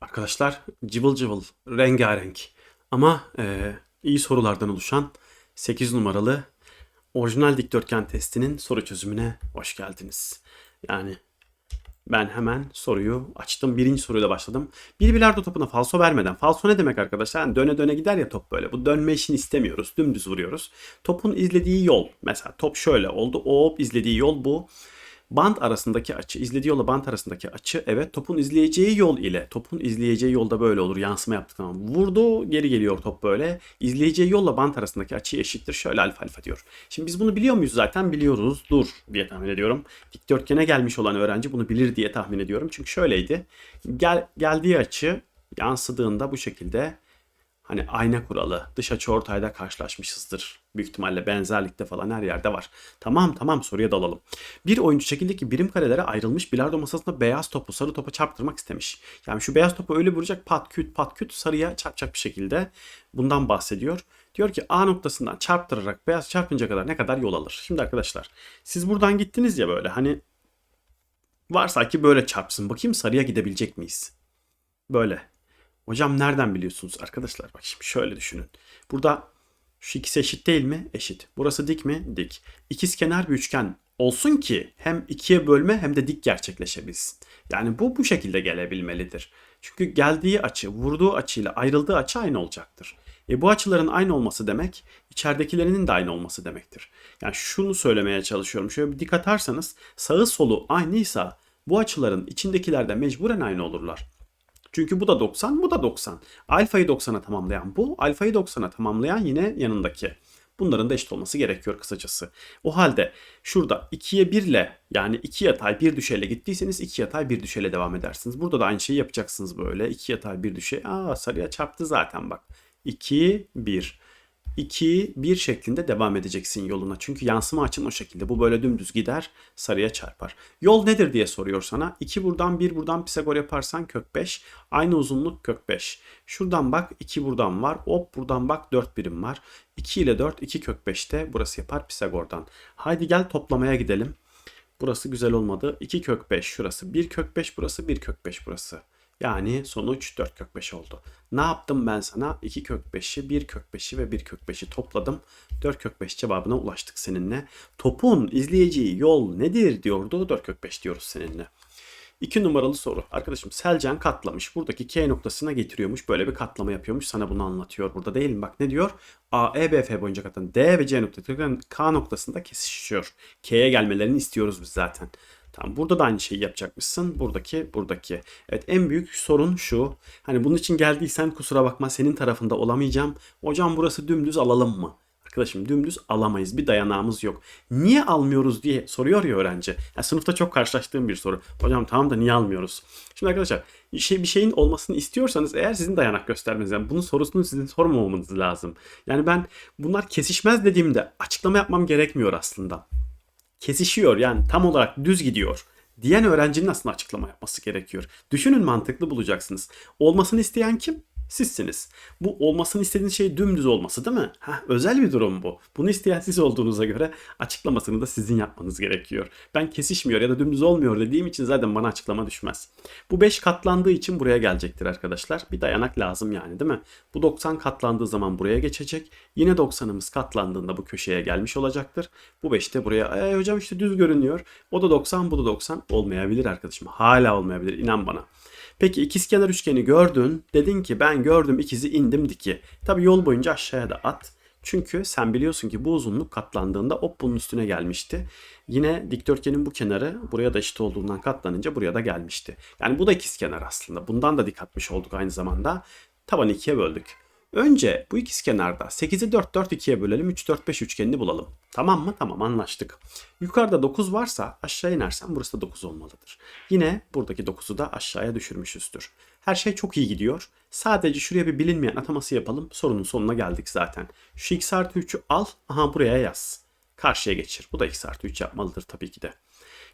Arkadaşlar cıvıl cıvıl, rengarenk ama e, iyi sorulardan oluşan 8 numaralı orijinal dikdörtgen testinin soru çözümüne hoş geldiniz. Yani ben hemen soruyu açtım. Birinci soruyla başladım. Bir bilardo topuna falso vermeden. Falso ne demek arkadaşlar? Yani döne döne gider ya top böyle. Bu dönme işini istemiyoruz. Dümdüz vuruyoruz. Topun izlediği yol. Mesela top şöyle oldu. Hop izlediği yol bu. Bant arasındaki açı, izlediği yolla bant arasındaki açı evet topun izleyeceği yol ile topun izleyeceği yolda böyle olur. Yansıma yaptık tamam. Vurdu geri geliyor top böyle. İzleyeceği yolla bant arasındaki açı eşittir. Şöyle alfa alfa diyor. Şimdi biz bunu biliyor muyuz zaten? Biliyoruz. Dur diye tahmin ediyorum. Dikdörtgene gelmiş olan öğrenci bunu bilir diye tahmin ediyorum. Çünkü şöyleydi. Gel, geldiği açı yansıdığında bu şekilde Hani ayna kuralı, dış açı ortayda karşılaşmışızdır. Büyük ihtimalle benzerlikte falan her yerde var. Tamam tamam soruya dalalım. Bir oyuncu şekildeki birim karelere ayrılmış bilardo masasında beyaz topu sarı topa çarptırmak istemiş. Yani şu beyaz topu öyle vuracak pat küt pat küt sarıya çarpacak bir şekilde bundan bahsediyor. Diyor ki A noktasından çarptırarak beyaz çarpınca kadar ne kadar yol alır? Şimdi arkadaşlar siz buradan gittiniz ya böyle hani varsa ki böyle çarpsın bakayım sarıya gidebilecek miyiz? Böyle Hocam nereden biliyorsunuz arkadaşlar? Bak şimdi şöyle düşünün. Burada şu ikisi eşit değil mi? Eşit. Burası dik mi? Dik. İkiz kenar bir üçgen olsun ki hem ikiye bölme hem de dik gerçekleşebilsin. Yani bu bu şekilde gelebilmelidir. Çünkü geldiği açı, vurduğu açıyla ayrıldığı açı aynı olacaktır. E bu açıların aynı olması demek, içeridekilerinin de aynı olması demektir. Yani şunu söylemeye çalışıyorum. Şöyle bir dik atarsanız sağı solu aynıysa bu açıların içindekiler de mecburen aynı olurlar. Çünkü bu da 90, bu da 90. Alfayı 90'a tamamlayan bu, alfayı 90'a tamamlayan yine yanındaki. Bunların da eşit olması gerekiyor kısacası. O halde şurada 2'ye 1 ile yani 2 yatay 1 düşeyle gittiyseniz 2 yatay 1 düşeyle devam edersiniz. Burada da aynı şeyi yapacaksınız böyle. 2 yatay 1 düşey. Aa sarıya çarptı zaten bak. 2, 1. 2, 1 şeklinde devam edeceksin yoluna. Çünkü yansıma açın o şekilde. Bu böyle dümdüz gider, sarıya çarpar. Yol nedir diye soruyor sana. 2 buradan, 1 buradan Pisagor yaparsan kök 5. Aynı uzunluk kök 5. Şuradan bak 2 buradan var. Hop buradan bak 4 birim var. 2 ile 4, 2 kök 5'te burası yapar Pisagor'dan. Haydi gel toplamaya gidelim. Burası güzel olmadı. 2 kök 5 şurası. 1 kök 5 burası. 1 kök 5 burası. Yani sonuç 4 kök 5 oldu. Ne yaptım ben sana? 2 kök 5'i, 1 kök 5'i ve 1 kök 5'i topladım. 4 kök 5 cevabına ulaştık seninle. Topun izleyeceği yol nedir diyordu. 4 kök 5 diyoruz seninle. 2 numaralı soru. Arkadaşım Selcan katlamış. Buradaki K noktasına getiriyormuş. Böyle bir katlama yapıyormuş. Sana bunu anlatıyor burada değil mi? Bak ne diyor? A, E, B, F boyunca katlanan D ve C noktası K noktasında kesişiyor. K'ye gelmelerini istiyoruz biz zaten. Tamam burada da aynı şeyi yapacakmışsın. Buradaki, buradaki. Evet en büyük sorun şu. Hani bunun için geldiysen kusura bakma senin tarafında olamayacağım. Hocam burası dümdüz alalım mı? Arkadaşım dümdüz alamayız. Bir dayanağımız yok. Niye almıyoruz diye soruyor ya öğrenci. Yani sınıfta çok karşılaştığım bir soru. Hocam tamam da niye almıyoruz? Şimdi arkadaşlar şey, bir şeyin olmasını istiyorsanız eğer sizin dayanak göstermeniz yani bunun sorusunu sizin sormamanız lazım. Yani ben bunlar kesişmez dediğimde açıklama yapmam gerekmiyor aslında kesişiyor yani tam olarak düz gidiyor diyen öğrencinin aslında açıklama yapması gerekiyor. Düşünün mantıklı bulacaksınız. Olmasını isteyen kim? Sizsiniz. Bu olmasını istediğiniz şey dümdüz olması değil mi? Heh, özel bir durum bu. Bunu isteyen siz olduğunuza göre açıklamasını da sizin yapmanız gerekiyor. Ben kesişmiyor ya da dümdüz olmuyor dediğim için zaten bana açıklama düşmez. Bu 5 katlandığı için buraya gelecektir arkadaşlar. Bir dayanak lazım yani değil mi? Bu 90 katlandığı zaman buraya geçecek. Yine 90'ımız katlandığında bu köşeye gelmiş olacaktır. Bu 5 de buraya e, hocam işte düz görünüyor. O da 90 bu da 90 olmayabilir arkadaşım. Hala olmayabilir inan bana. Peki ikizkenar üçgeni gördün. Dedin ki ben gördüm ikizi indim diki. Tabi yol boyunca aşağıya da at. Çünkü sen biliyorsun ki bu uzunluk katlandığında hop bunun üstüne gelmişti. Yine dikdörtgenin bu kenarı buraya da eşit olduğundan katlanınca buraya da gelmişti. Yani bu da ikizkenar aslında. Bundan da dik atmış olduk aynı zamanda. Tabanı ikiye böldük. Önce bu ikizkenarda 8'i 4 4 2'ye bölelim 3 4 5 üçgenini bulalım. Tamam mı? Tamam anlaştık. Yukarıda 9 varsa aşağı inersen burası da 9 olmalıdır. Yine buradaki 9'u da aşağıya düşürmüşüzdür. Her şey çok iyi gidiyor. Sadece şuraya bir bilinmeyen ataması yapalım. Sorunun sonuna geldik zaten. Şu x artı 3'ü al. Aha buraya yaz. Karşıya geçir. Bu da x artı 3 yapmalıdır tabii ki de.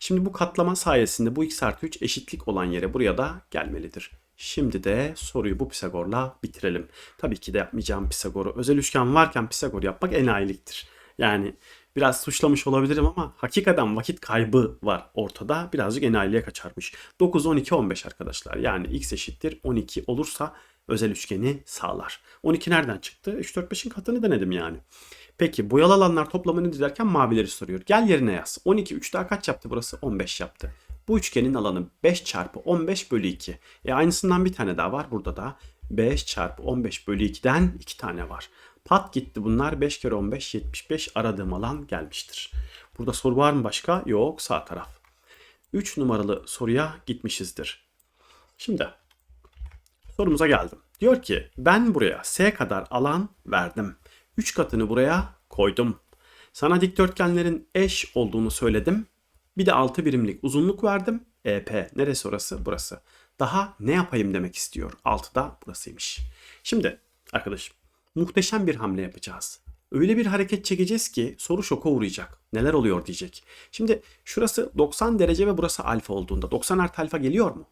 Şimdi bu katlama sayesinde bu x artı 3 eşitlik olan yere buraya da gelmelidir. Şimdi de soruyu bu Pisagor'la bitirelim. Tabii ki de yapmayacağım Pisagor'u. Özel üçgen varken Pisagor yapmak enayiliktir. Yani Biraz suçlamış olabilirim ama hakikaten vakit kaybı var ortada. Birazcık enayiliğe kaçarmış. 9, 12, 15 arkadaşlar. Yani x eşittir 12 olursa özel üçgeni sağlar. 12 nereden çıktı? 3, 4, 5'in katını denedim yani. Peki boyalı alanlar toplamını dizerken mavileri soruyor. Gel yerine yaz. 12 3 daha kaç yaptı burası? 15 yaptı. Bu üçgenin alanı 5 çarpı 15 bölü 2. E aynısından bir tane daha var burada da. 5 çarpı 15 bölü 2'den 2 tane var. Pat gitti bunlar 5 kere 15 75 aradığım alan gelmiştir. Burada soru var mı başka? Yok sağ taraf. 3 numaralı soruya gitmişizdir. Şimdi sorumuza geldim. Diyor ki ben buraya S kadar alan verdim. 3 katını buraya koydum. Sana dikdörtgenlerin eş olduğunu söyledim. Bir de 6 birimlik uzunluk verdim. EP neresi orası? Burası. Daha ne yapayım demek istiyor. 6 da burasıymış. Şimdi arkadaşım muhteşem bir hamle yapacağız. Öyle bir hareket çekeceğiz ki soru şoka uğrayacak. Neler oluyor diyecek. Şimdi şurası 90 derece ve burası alfa olduğunda 90 artı alfa geliyor mu?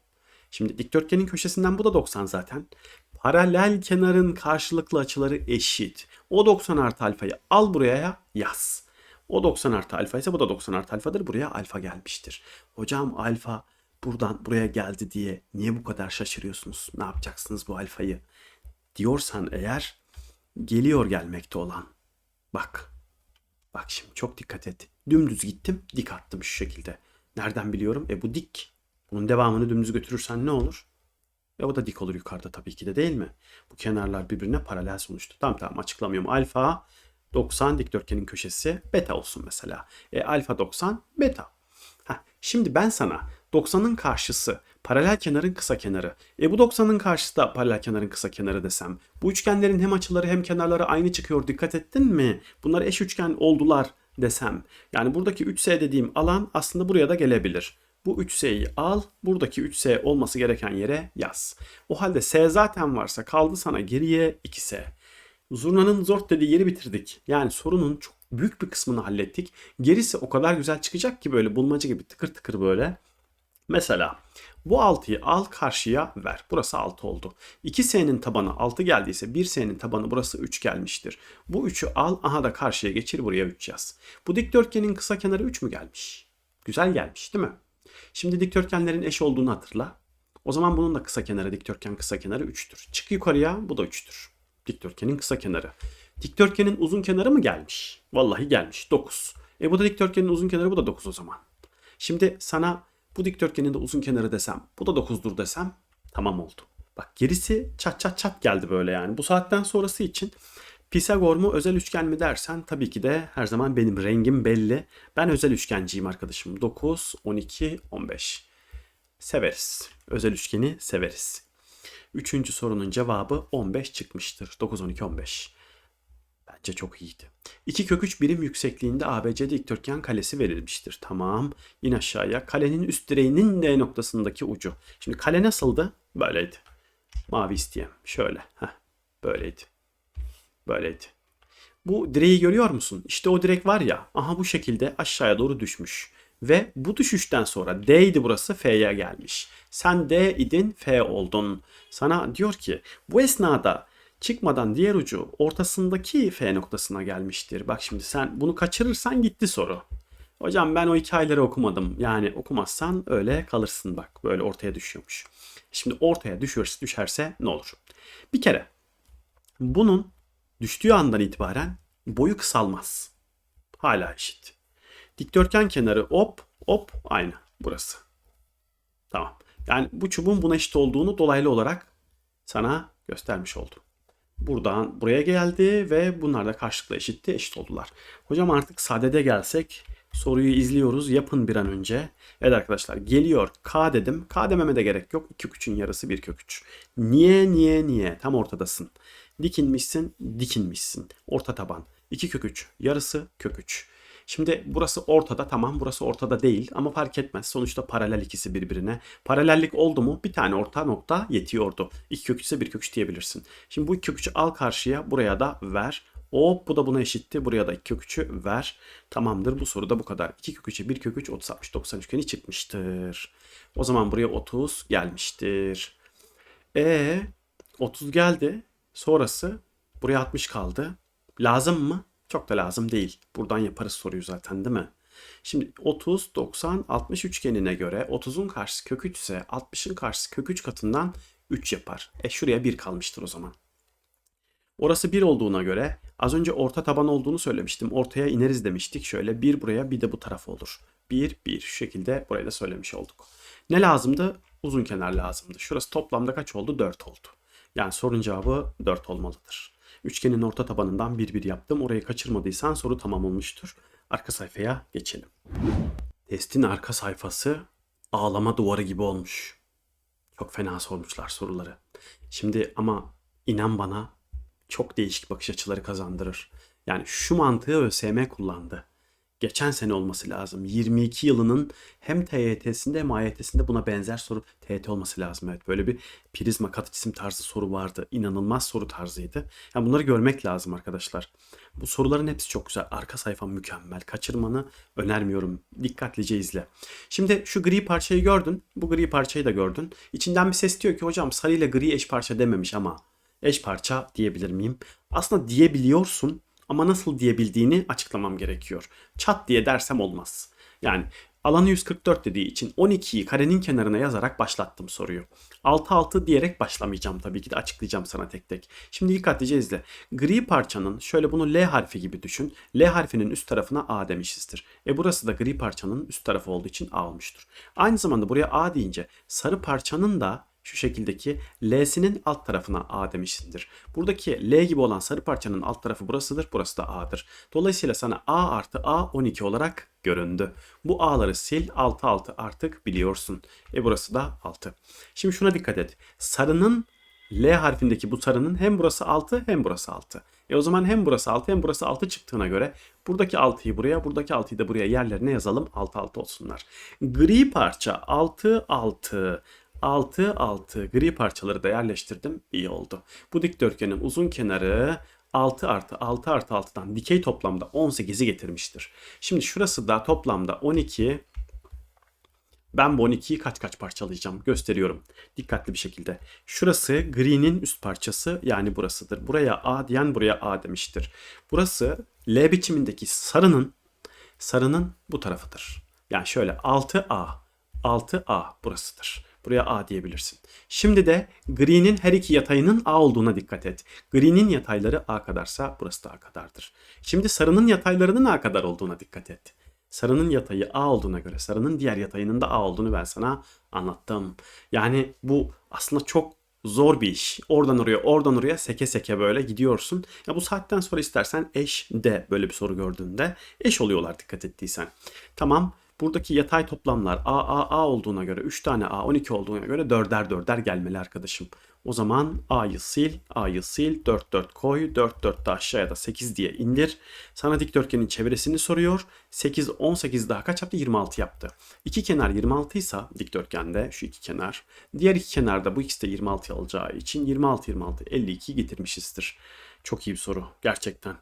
Şimdi dikdörtgenin köşesinden bu da 90 zaten. Paralel kenarın karşılıklı açıları eşit. O 90 artı alfayı al buraya yaz. O 90 artı alfa ise bu da 90 artı alfadır. Buraya alfa gelmiştir. Hocam alfa buradan buraya geldi diye niye bu kadar şaşırıyorsunuz? Ne yapacaksınız bu alfayı? Diyorsan eğer geliyor gelmekte olan. Bak. Bak şimdi çok dikkat et. Dümdüz gittim dik attım şu şekilde. Nereden biliyorum? E bu dik. Bunun devamını dümdüz götürürsen ne olur? E o da dik olur yukarıda tabii ki de değil mi? Bu kenarlar birbirine paralel sonuçta. Tamam tamam açıklamıyorum. Alfa 90 dikdörtgenin köşesi beta olsun mesela. E alfa 90 beta. Heh, şimdi ben sana 90'ın karşısı paralel kenarın kısa kenarı. E bu 90'ın karşısı da paralel kenarın kısa kenarı desem. Bu üçgenlerin hem açıları hem kenarları aynı çıkıyor. Dikkat ettin mi? Bunlar eş üçgen oldular desem. Yani buradaki 3S dediğim alan aslında buraya da gelebilir. Bu 3S'yi al, buradaki 3S olması gereken yere yaz. O halde S zaten varsa kaldı sana geriye 2S. Zurnanın zor dediği yeri bitirdik. Yani sorunun çok büyük bir kısmını hallettik. Gerisi o kadar güzel çıkacak ki böyle bulmaca gibi tıkır tıkır böyle. Mesela bu 6'yı al karşıya ver. Burası 6 oldu. 2s'nin tabanı 6 geldiyse 1s'nin tabanı burası 3 gelmiştir. Bu 3'ü al aha da karşıya geçir buraya 3 yaz. Bu dikdörtgenin kısa kenarı 3 mü gelmiş? Güzel gelmiş değil mi? Şimdi dikdörtgenlerin eş olduğunu hatırla. O zaman bunun da kısa kenarı dikdörtgen kısa kenarı 3'tür. Çık yukarıya bu da 3'tür. Dikdörtgenin kısa kenarı. Dikdörtgenin uzun kenarı mı gelmiş? Vallahi gelmiş 9. E bu da dikdörtgenin uzun kenarı bu da 9 o zaman. Şimdi sana bu dikdörtgenin de uzun kenarı desem bu da 9'dur desem tamam oldu. Bak gerisi çat çat çat geldi böyle yani. Bu saatten sonrası için Pisagor mu özel üçgen mi dersen tabii ki de her zaman benim rengim belli. Ben özel üçgenciyim arkadaşım. 9, 12, 15. Severiz. Özel üçgeni severiz. Üçüncü sorunun cevabı 15 çıkmıştır. 9, 12, 15. Bence çok iyiydi. 2 kök 3 birim yüksekliğinde ABC dikdörtgen kalesi verilmiştir. Tamam. İn aşağıya. Kalenin üst direğinin D noktasındaki ucu. Şimdi kale nasıldı? Böyleydi. Mavi isteyeyim. Şöyle. Heh. Böyleydi. Böyleydi. Bu direği görüyor musun? İşte o direk var ya. Aha bu şekilde aşağıya doğru düşmüş. Ve bu düşüşten sonra D idi burası F'ye gelmiş. Sen D idin F oldun. Sana diyor ki bu esnada çıkmadan diğer ucu ortasındaki F noktasına gelmiştir. Bak şimdi sen bunu kaçırırsan gitti soru. Hocam ben o hikayeleri okumadım. Yani okumazsan öyle kalırsın bak. Böyle ortaya düşüyormuş. Şimdi ortaya düşürse, düşerse ne olur? Bir kere bunun düştüğü andan itibaren boyu kısalmaz. Hala eşit. Dikdörtgen kenarı hop hop aynı burası. Tamam. Yani bu çubuğun buna eşit olduğunu dolaylı olarak sana göstermiş oldum. Buradan buraya geldi ve bunlar da karşılıklı eşitti, eşit oldular. Hocam artık sadede gelsek soruyu izliyoruz. Yapın bir an önce. Evet arkadaşlar geliyor. K dedim. K dememe de gerek yok. 2 3'ün yarısı 1 kök 3. Niye niye niye? Tam ortadasın. Dikinmişsin, dikinmişsin. Orta taban. 2 kök 3. Yarısı kök 3. Şimdi burası ortada tamam burası ortada değil ama fark etmez. Sonuçta paralel ikisi birbirine. Paralellik oldu mu bir tane orta nokta yetiyordu. 2 kök 3 ise 1 kök 3 diyebilirsin. Şimdi bu 2 kök 3'ü al karşıya buraya da ver. Hop bu da buna eşitti. Buraya da 2 kök 3'ü ver. Tamamdır bu soruda bu kadar. 2 kök 3'e 1 kök 3 30 60 90 üçgeni çıkmıştır. O zaman buraya 30 gelmiştir. E 30 geldi. Sonrası buraya 60 kaldı. Lazım mı? Çok da lazım değil. Buradan yaparız soruyu zaten değil mi? Şimdi 30, 90, 60 üçgenine göre 30'un karşısı kök 3 ise 60'ın karşısı kök 3 katından 3 yapar. E şuraya 1 kalmıştır o zaman. Orası 1 olduğuna göre az önce orta taban olduğunu söylemiştim. Ortaya ineriz demiştik. Şöyle 1 buraya bir de bu tarafa olur. 1, 1 şu şekilde burayı da söylemiş olduk. Ne lazımdı? Uzun kenar lazımdı. Şurası toplamda kaç oldu? 4 oldu. Yani sorunun cevabı 4 olmalıdır. Üçgenin orta tabanından 1 1 yaptım. Orayı kaçırmadıysan soru tamam olmuştur. Arka sayfaya geçelim. Testin arka sayfası ağlama duvarı gibi olmuş. Çok fena sormuşlar soruları. Şimdi ama inan bana çok değişik bakış açıları kazandırır. Yani şu mantığı ÖSYM kullandı. Geçen sene olması lazım. 22 yılının hem TYT'sinde hem AYT'sinde buna benzer soru TYT olması lazım. Evet böyle bir prizma kat cisim tarzı soru vardı. İnanılmaz soru tarzıydı. Yani bunları görmek lazım arkadaşlar. Bu soruların hepsi çok güzel. Arka sayfa mükemmel. Kaçırmanı önermiyorum. Dikkatlice izle. Şimdi şu gri parçayı gördün. Bu gri parçayı da gördün. İçinden bir ses diyor ki hocam sarı ile gri eş parça dememiş ama eş parça diyebilir miyim? Aslında diyebiliyorsun ama nasıl diyebildiğini açıklamam gerekiyor. Çat diye dersem olmaz. Yani alanı 144 dediği için 12'yi karenin kenarına yazarak başlattım soruyu. 6 6 diyerek başlamayacağım tabii ki de açıklayacağım sana tek tek. Şimdi dikkatlice izle. Gri parçanın şöyle bunu L harfi gibi düşün. L harfinin üst tarafına A demişizdir. E burası da gri parçanın üst tarafı olduğu için A olmuştur. Aynı zamanda buraya A deyince sarı parçanın da şu şekildeki L'sinin alt tarafına A demişsindir. Buradaki L gibi olan sarı parçanın alt tarafı burasıdır, burası da A'dır. Dolayısıyla sana A artı A 12 olarak göründü. Bu A'ları sil, 6 6 artık biliyorsun. E burası da 6. Şimdi şuna dikkat et. Sarının L harfindeki bu sarının hem burası 6 hem burası 6. E o zaman hem burası 6 hem burası 6 çıktığına göre buradaki 6'yı buraya, buradaki 6'yı da buraya yerlerine yazalım. 6 6 olsunlar. Gri parça 6 6. 6 6 gri parçaları da yerleştirdim. İyi oldu. Bu dikdörtgenin uzun kenarı 6 artı 6 artı 6'dan dikey toplamda 18'i getirmiştir. Şimdi şurası da toplamda 12. Ben bu 12'yi kaç kaç parçalayacağım gösteriyorum. Dikkatli bir şekilde. Şurası gri'nin üst parçası yani burasıdır. Buraya A diyen buraya A demiştir. Burası L biçimindeki sarının sarının bu tarafıdır. Yani şöyle 6A 6A burasıdır. Buraya A diyebilirsin. Şimdi de gri'nin her iki yatayının A olduğuna dikkat et. Gri'nin yatayları A kadarsa burası da A kadardır. Şimdi sarının yataylarının A kadar olduğuna dikkat et. Sarının yatayı A olduğuna göre sarının diğer yatayının da A olduğunu ben sana anlattım. Yani bu aslında çok zor bir iş. Oradan oraya, oradan oraya seke seke böyle gidiyorsun. Ya bu saatten sonra istersen eş de böyle bir soru gördüğünde eş oluyorlar dikkat ettiysen. Tamam Buradaki yatay toplamlar A, A, A olduğuna göre 3 tane A 12 olduğuna göre 4'er 4'er gelmeli arkadaşım. O zaman A'yı sil, A'yı sil, 4 4 koy, 4 4 de aşağıya da 8 diye indir. Sana dikdörtgenin çevresini soruyor. 8 18 daha kaç yaptı? 26 yaptı. İki kenar 26 ise dikdörtgende şu iki kenar. Diğer iki kenarda bu ikisi de 26 alacağı için 26 26 52 getirmişizdir. Çok iyi bir soru gerçekten.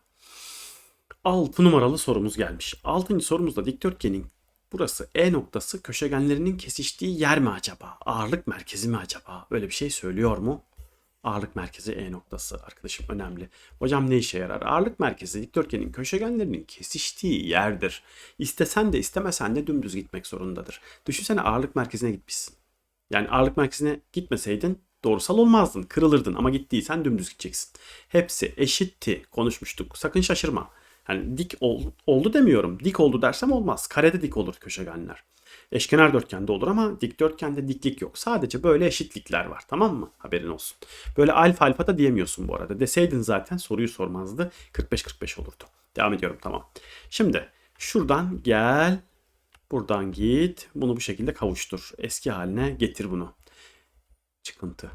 6 numaralı sorumuz gelmiş. 6. sorumuzda dikdörtgenin Burası E noktası köşegenlerinin kesiştiği yer mi acaba? Ağırlık merkezi mi acaba? Öyle bir şey söylüyor mu? Ağırlık merkezi E noktası arkadaşım önemli. Hocam ne işe yarar? Ağırlık merkezi dikdörtgenin köşegenlerinin kesiştiği yerdir. İstesen de istemesen de dümdüz gitmek zorundadır. Düşünsene ağırlık merkezine gitmişsin. Yani ağırlık merkezine gitmeseydin doğrusal olmazdın, kırılırdın ama gittiysen dümdüz gideceksin. Hepsi eşitti konuşmuştuk. Sakın şaşırma. Yani dik ol, oldu demiyorum. Dik oldu dersem olmaz. Karede dik olur köşegenler. Eşkenar dörtgende olur ama dikdörtgende diklik yok. Sadece böyle eşitlikler var tamam mı? Haberin olsun. Böyle alfa alfa da diyemiyorsun bu arada. Deseydin zaten soruyu sormazdı. 45-45 olurdu. Devam ediyorum tamam. Şimdi şuradan gel. Buradan git. Bunu bu şekilde kavuştur. Eski haline getir bunu. Çıkıntı.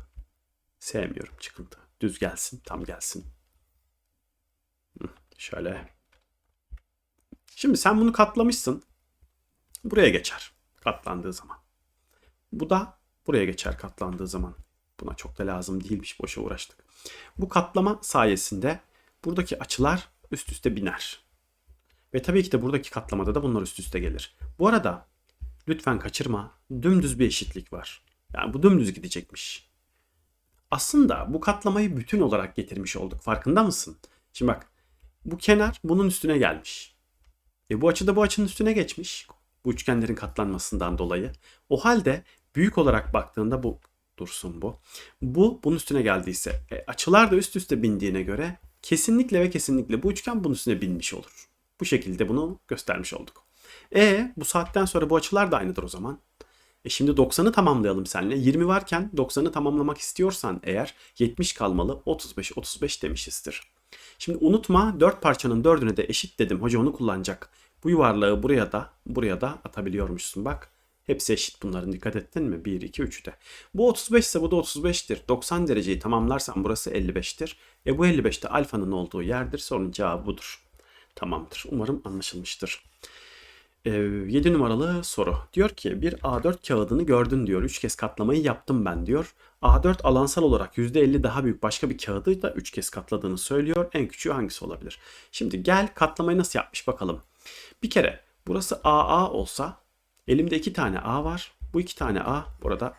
Sevmiyorum çıkıntı. Düz gelsin, tam gelsin. Şöyle Şimdi sen bunu katlamışsın. Buraya geçer katlandığı zaman. Bu da buraya geçer katlandığı zaman. Buna çok da lazım değilmiş boşa uğraştık. Bu katlama sayesinde buradaki açılar üst üste biner. Ve tabii ki de buradaki katlamada da bunlar üst üste gelir. Bu arada lütfen kaçırma dümdüz bir eşitlik var. Yani bu dümdüz gidecekmiş. Aslında bu katlamayı bütün olarak getirmiş olduk. Farkında mısın? Şimdi bak Bu kenar bunun üstüne gelmiş. E bu açı da bu açının üstüne geçmiş. Bu üçgenlerin katlanmasından dolayı. O halde büyük olarak baktığında bu dursun bu. Bu bunun üstüne geldiyse e, açılar da üst üste bindiğine göre kesinlikle ve kesinlikle bu üçgen bunun üstüne binmiş olur. Bu şekilde bunu göstermiş olduk. E bu saatten sonra bu açılar da aynıdır o zaman. E şimdi 90'ı tamamlayalım seninle. 20 varken 90'ı tamamlamak istiyorsan eğer 70 kalmalı 35 35 demişizdir. Şimdi unutma 4 parçanın 4'üne de eşit dedim. Hoca onu kullanacak. Bu yuvarlağı buraya da buraya da atabiliyormuşsun bak. Hepsi eşit bunların dikkat ettin mi? 1, 2, 3 de. Bu 35 ise bu da 35'tir. 90 dereceyi tamamlarsan burası 55'tir. E bu 55'te alfanın olduğu yerdir. Sorunun cevabı budur. Tamamdır. Umarım anlaşılmıştır. 7 numaralı soru. Diyor ki bir A4 kağıdını gördün diyor. 3 kez katlamayı yaptım ben diyor. A4 alansal olarak %50 daha büyük başka bir kağıdı da 3 kez katladığını söylüyor. En küçüğü hangisi olabilir? Şimdi gel katlamayı nasıl yapmış bakalım. Bir kere burası AA olsa elimde 2 tane A var. Bu 2 tane A burada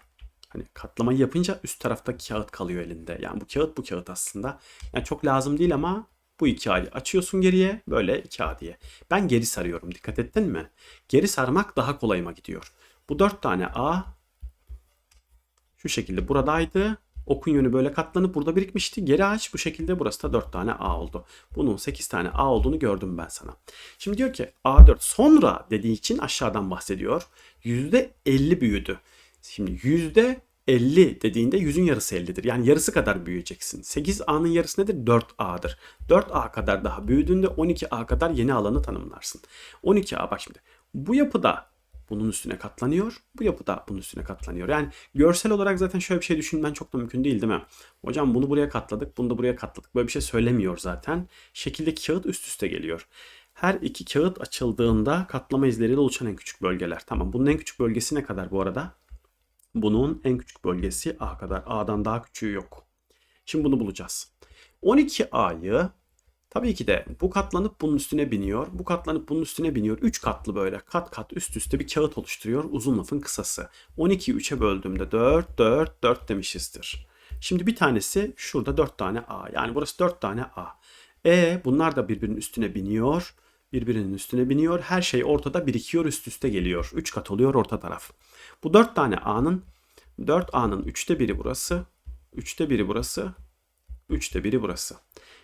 hani katlamayı yapınca üst tarafta kağıt kalıyor elinde. Yani bu kağıt bu kağıt aslında. Yani çok lazım değil ama bu iki A'yı açıyorsun geriye böyle iki A diye. Ben geri sarıyorum dikkat ettin mi? Geri sarmak daha kolayıma gidiyor. Bu dört tane A şu şekilde buradaydı. Okun yönü böyle katlanıp burada birikmişti. Geri aç bu şekilde burası da 4 tane A oldu. Bunun 8 tane A olduğunu gördüm ben sana. Şimdi diyor ki A4 sonra dediği için aşağıdan bahsediyor. %50 büyüdü. Şimdi yüzde 50 dediğinde yüzün yarısı 50'dir. Yani yarısı kadar büyüyeceksin. 8A'nın yarısı nedir? 4A'dır. 4A kadar daha büyüdüğünde 12A kadar yeni alanı tanımlarsın. 12A bak şimdi. Bu yapıda bunun üstüne katlanıyor. Bu yapıda bunun üstüne katlanıyor. Yani görsel olarak zaten şöyle bir şey düşünmen çok da mümkün değil değil mi? Hocam bunu buraya katladık, bunu da buraya katladık. Böyle bir şey söylemiyor zaten. Şekildeki kağıt üst üste geliyor. Her iki kağıt açıldığında katlama izleriyle oluşan en küçük bölgeler. Tamam bunun en küçük bölgesi ne kadar bu arada? Bunun en küçük bölgesi A kadar. A'dan daha küçüğü yok. Şimdi bunu bulacağız. 12A'yı tabii ki de bu katlanıp bunun üstüne biniyor. Bu katlanıp bunun üstüne biniyor. 3 katlı böyle kat kat üst üste bir kağıt oluşturuyor. Uzun lafın kısası. 12'yi 3'e böldüğümde 4, 4, 4 demişizdir. Şimdi bir tanesi şurada 4 tane A. Yani burası 4 tane A. E bunlar da birbirinin üstüne biniyor. Birbirinin üstüne biniyor. Her şey ortada birikiyor üst üste geliyor. 3 kat oluyor orta taraf. Bu 4 tane A'nın 4A'nın 3'te biri burası. 3'te biri burası. 3'te biri burası.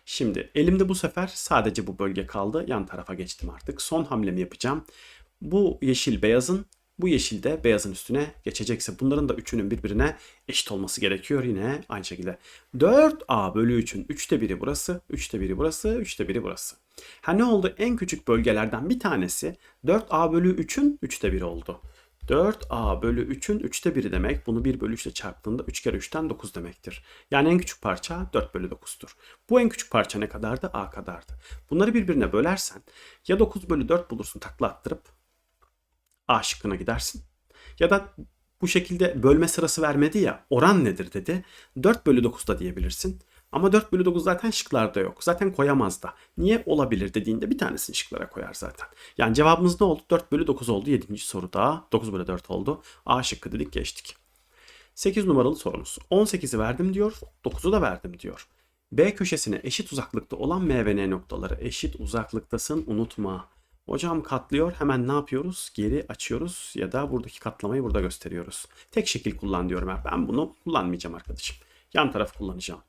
Şimdi elimde bu sefer sadece bu bölge kaldı. Yan tarafa geçtim artık. Son hamlemi yapacağım. Bu yeşil beyazın bu yeşil de beyazın üstüne geçecekse bunların da üçünün birbirine eşit olması gerekiyor yine aynı şekilde. 4A bölü 3'ün 3'te biri burası, 3'te biri burası, 3'te biri burası. Ha ne oldu? En küçük bölgelerden bir tanesi 4A bölü 3'ün 3'te biri oldu. 4a bölü 3'ün 3'te 1'i demek. Bunu 1 bölü 3 ile çarptığında 3 kere 3'ten 9 demektir. Yani en küçük parça 4 bölü 9'dur. Bu en küçük parça ne kadardı? a kadardı. Bunları birbirine bölersen ya 9 bölü 4 bulursun takla attırıp a şıkkına gidersin. Ya da bu şekilde bölme sırası vermedi ya oran nedir dedi. 4 bölü 9 da diyebilirsin. Ama 4 bölü 9 zaten şıklarda yok. Zaten koyamaz da. Niye olabilir dediğinde bir tanesini şıklara koyar zaten. Yani cevabımız ne oldu? 4 bölü 9 oldu 7. soruda. 9 bölü 4 oldu. A şıkkı dedik geçtik. 8 numaralı sorumuz. 18'i verdim diyor. 9'u da verdim diyor. B köşesine eşit uzaklıkta olan M ve N noktaları eşit uzaklıktasın unutma. Hocam katlıyor hemen ne yapıyoruz? Geri açıyoruz ya da buradaki katlamayı burada gösteriyoruz. Tek şekil kullan diyorum ben bunu kullanmayacağım arkadaşım. Yan taraf kullanacağım.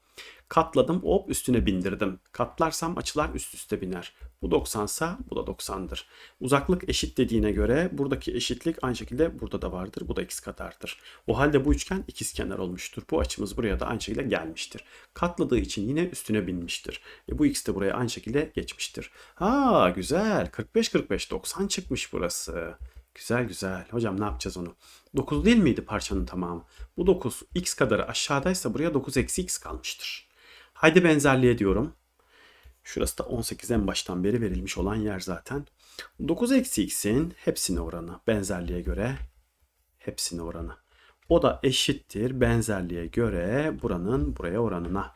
Katladım hop üstüne bindirdim. Katlarsam açılar üst üste biner. Bu 90 sa bu da 90'dır. Uzaklık eşit dediğine göre buradaki eşitlik aynı şekilde burada da vardır. Bu da x kadardır. O halde bu üçgen ikizkenar olmuştur. Bu açımız buraya da aynı şekilde gelmiştir. Katladığı için yine üstüne binmiştir. E bu x de buraya aynı şekilde geçmiştir. Ha güzel. 45 45 90 çıkmış burası. Güzel güzel. Hocam ne yapacağız onu? 9 değil miydi parçanın tamamı? Bu 9 x kadarı aşağıdaysa buraya 9 eksi x kalmıştır. Haydi benzerliğe diyorum. Şurası da 18 en baştan beri verilmiş olan yer zaten. 9 eksi x'in hepsine oranı benzerliğe göre hepsine oranı. O da eşittir benzerliğe göre buranın buraya oranına.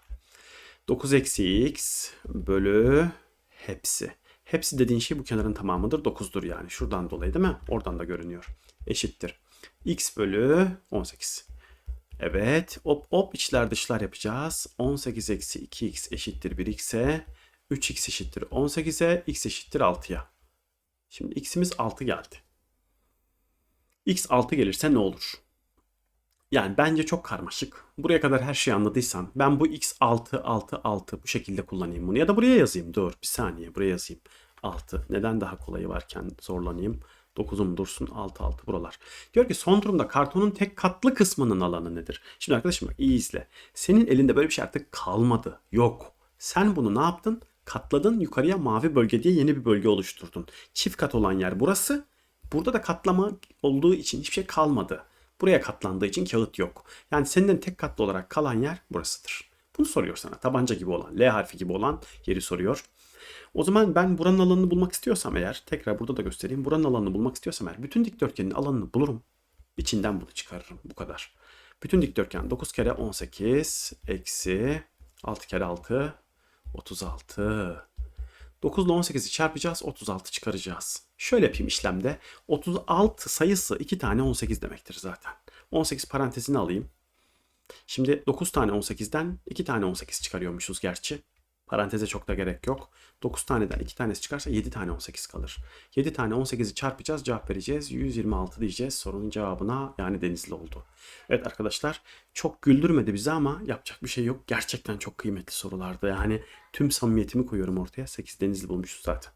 9 eksi x bölü hepsi. Hepsi dediğin şey bu kenarın tamamıdır. 9'dur yani. Şuradan dolayı değil mi? Oradan da görünüyor. Eşittir. x bölü 18. Evet. Hop hop içler dışlar yapacağız. 18 eksi 2x eşittir 1 x'e 3x eşittir 18'e, x eşittir 6'ya. Şimdi x'imiz 6 geldi. x 6 gelirse ne olur? Yani bence çok karmaşık. Buraya kadar her şeyi anladıysan ben bu x 6 6 6 bu şekilde kullanayım bunu. Ya da buraya yazayım. Dur bir saniye buraya yazayım. 6. Neden daha kolayı varken zorlanayım? 9'um dursun 6 6 buralar. Diyor ki son durumda kartonun tek katlı kısmının alanı nedir? Şimdi arkadaşım iyi izle. Senin elinde böyle bir şey artık kalmadı. Yok. Sen bunu ne yaptın? Katladın yukarıya mavi bölge diye yeni bir bölge oluşturdun. Çift kat olan yer burası. Burada da katlama olduğu için hiçbir şey kalmadı. Buraya katlandığı için kağıt yok. Yani senin tek katlı olarak kalan yer burasıdır. Bunu soruyor sana. Tabanca gibi olan, L harfi gibi olan yeri soruyor. O zaman ben buranın alanını bulmak istiyorsam eğer, tekrar burada da göstereyim. Buranın alanını bulmak istiyorsam eğer, bütün dikdörtgenin alanını bulurum. İçinden bunu çıkarırım. Bu kadar. Bütün dikdörtgen 9 kere 18 eksi 6 kere 6 36. 9 ile 18'i çarpacağız 36 çıkaracağız. Şöyle yapayım işlemde. 36 sayısı 2 tane 18 demektir zaten. 18 parantezini alayım. Şimdi 9 tane 18'den 2 tane 18 çıkarıyormuşuz gerçi. Paranteze çok da gerek yok. 9 taneden 2 tanesi çıkarsa 7 tane 18 kalır. 7 tane 18'i çarpacağız cevap vereceğiz. 126 diyeceğiz sorunun cevabına yani denizli oldu. Evet arkadaşlar çok güldürmedi bizi ama yapacak bir şey yok. Gerçekten çok kıymetli sorulardı. Yani tüm samimiyetimi koyuyorum ortaya. 8 denizli bulmuşuz zaten.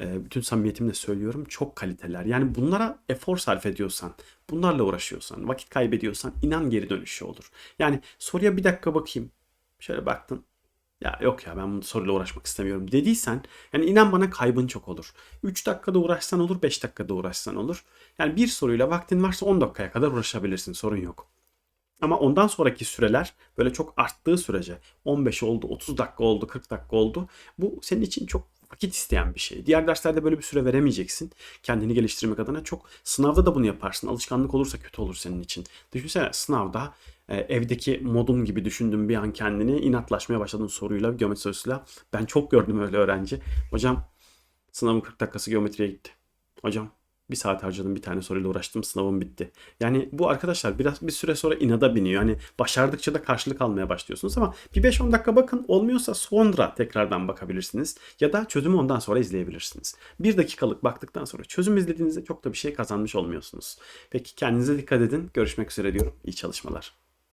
Ee, bütün samimiyetimle söylüyorum çok kaliteler. Yani bunlara efor sarf ediyorsan, bunlarla uğraşıyorsan, vakit kaybediyorsan inan geri dönüşü olur. Yani soruya bir dakika bakayım. Şöyle baktın. Ya yok ya ben bu soruyla uğraşmak istemiyorum dediysen yani inan bana kaybın çok olur. 3 dakikada uğraşsan olur 5 dakikada uğraşsan olur. Yani bir soruyla vaktin varsa 10 dakikaya kadar uğraşabilirsin sorun yok. Ama ondan sonraki süreler böyle çok arttığı sürece 15 oldu, 30 dakika oldu, 40 dakika oldu. Bu senin için çok vakit isteyen bir şey. Diğer derslerde böyle bir süre veremeyeceksin. Kendini geliştirmek adına çok sınavda da bunu yaparsın. Alışkanlık olursa kötü olur senin için. Düşünsene sınavda e, evdeki modum gibi düşündün bir an kendini inatlaşmaya başladın soruyla, geometri sorusuyla. Ben çok gördüm öyle öğrenci. Hocam sınavın 40 dakikası geometriye gitti. Hocam bir saat harcadım bir tane soruyla uğraştım sınavım bitti. Yani bu arkadaşlar biraz bir süre sonra inada biniyor. Yani başardıkça da karşılık almaya başlıyorsunuz ama bir 5-10 dakika bakın olmuyorsa sonra tekrardan bakabilirsiniz. Ya da çözümü ondan sonra izleyebilirsiniz. Bir dakikalık baktıktan sonra çözüm izlediğinizde çok da bir şey kazanmış olmuyorsunuz. Peki kendinize dikkat edin. Görüşmek üzere diyorum. İyi çalışmalar.